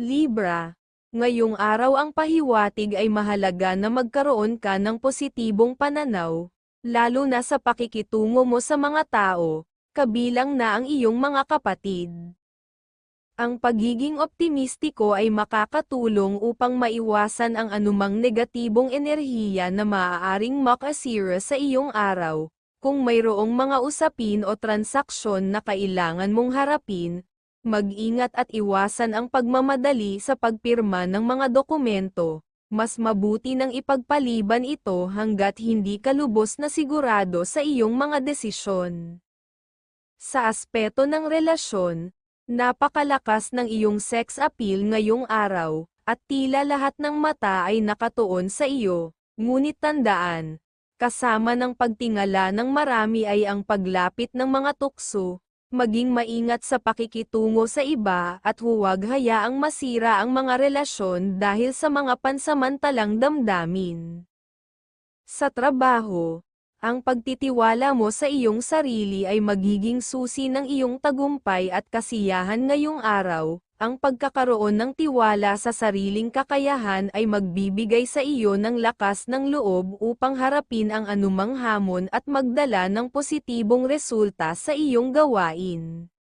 Libra. Ngayong araw ang pahiwatig ay mahalaga na magkaroon ka ng positibong pananaw, lalo na sa pakikitungo mo sa mga tao, kabilang na ang iyong mga kapatid. Ang pagiging optimistiko ay makakatulong upang maiwasan ang anumang negatibong enerhiya na maaaring makasira sa iyong araw. Kung mayroong mga usapin o transaksyon na kailangan mong harapin, mag-ingat at iwasan ang pagmamadali sa pagpirma ng mga dokumento. Mas mabuti nang ipagpaliban ito hanggat hindi ka lubos na sigurado sa iyong mga desisyon. Sa aspeto ng relasyon, Napakalakas ng iyong sex appeal ngayong araw, at tila lahat ng mata ay nakatuon sa iyo, ngunit tandaan, kasama ng pagtingala ng marami ay ang paglapit ng mga tukso, maging maingat sa pakikitungo sa iba at huwag hayaang masira ang mga relasyon dahil sa mga pansamantalang damdamin. Sa trabaho, ang pagtitiwala mo sa iyong sarili ay magiging susi ng iyong tagumpay at kasiyahan ngayong araw. Ang pagkakaroon ng tiwala sa sariling kakayahan ay magbibigay sa iyo ng lakas ng loob upang harapin ang anumang hamon at magdala ng positibong resulta sa iyong gawain.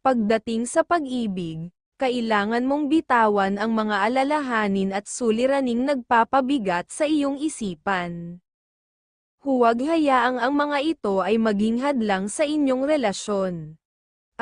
Pagdating sa pag-ibig, kailangan mong bitawan ang mga alalahanin at suliraning nagpapabigat sa iyong isipan. Huwag hayaang ang mga ito ay maging hadlang sa inyong relasyon.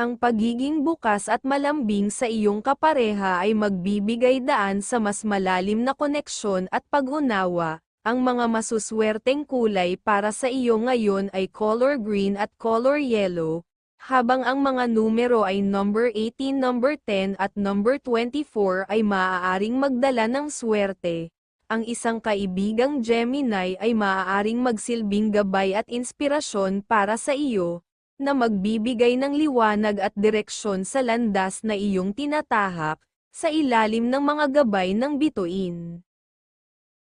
Ang pagiging bukas at malambing sa iyong kapareha ay magbibigay daan sa mas malalim na koneksyon at pag-unawa. Ang mga masuswerteng kulay para sa iyo ngayon ay color green at color yellow, habang ang mga numero ay number 18, number 10 at number 24 ay maaaring magdala ng swerte ang isang kaibigang Gemini ay maaaring magsilbing gabay at inspirasyon para sa iyo, na magbibigay ng liwanag at direksyon sa landas na iyong tinatahak, sa ilalim ng mga gabay ng bituin.